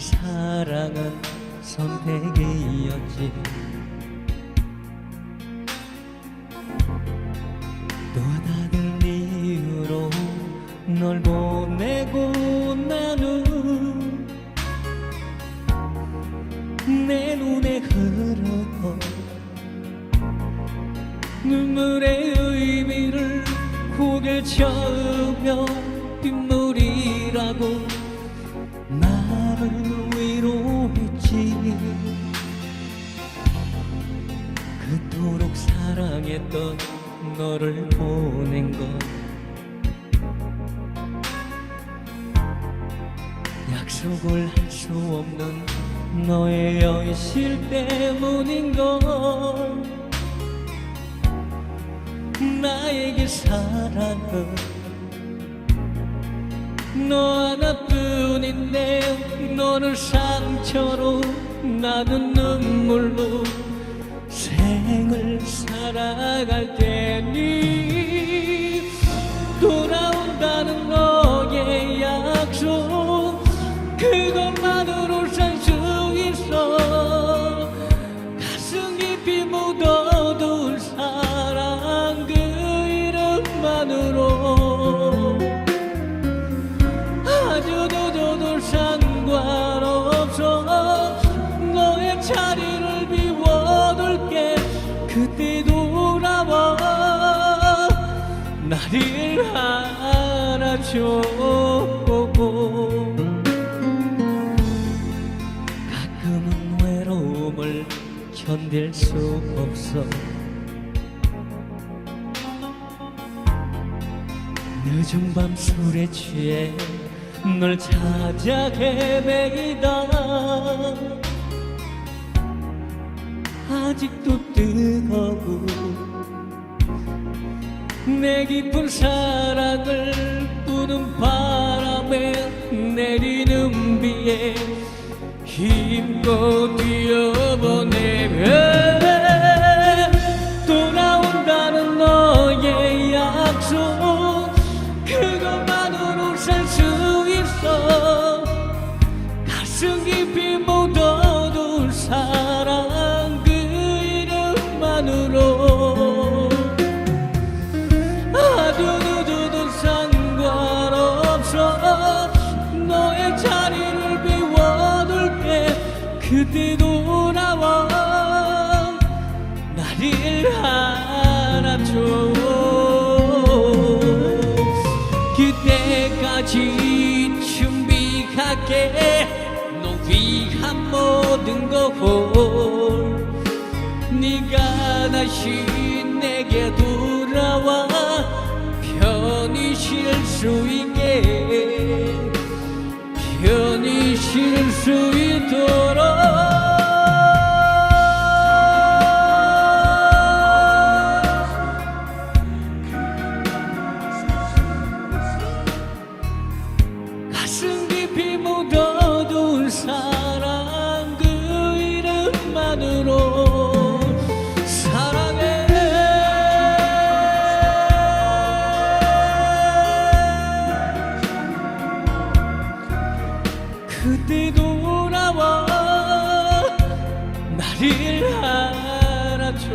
사랑은 선택이었지. 또 다른 이유로 널 보내고 나는 내 눈에 흐르던 눈물의 의미를 고개를 쳐으며 빗물이라고 사랑했던 너를 보낸 것. 약속을 할 수 없는 너의 현실 때문인 걸. 나에게 사랑은 너 하나뿐인데 너를 상처로 나는 눈물로 살아갈 테니 돌아온다는 너의 약속 그것만으로 살 수 있어. 가슴 깊이 묻어둔 사랑 그 이름만으로. 아주 늦어도 상관없어. 너의 자리 안아줘 가끔은 외로움을 견딜 수 없어. 늦은 밤 술에 취해 널 찾아 헤매이다. 아직도 뜨거운 내 깊은 사랑을 부는 바람에 내리는 비에 힘껏 뛰어보내며 돌아온다는 너의 약속. 그것만으로 살 수 있어. 가슴 깊이 묻어둔 사랑 그 이름만으로 그때 돌아와 나를 안아줘. 그때까지 준비할게. 너 위한 모든 걸 네가 다시 내게 돌아와 편히 쉴 수 있게. 편히 쉴 수 있도록 나를 안아줘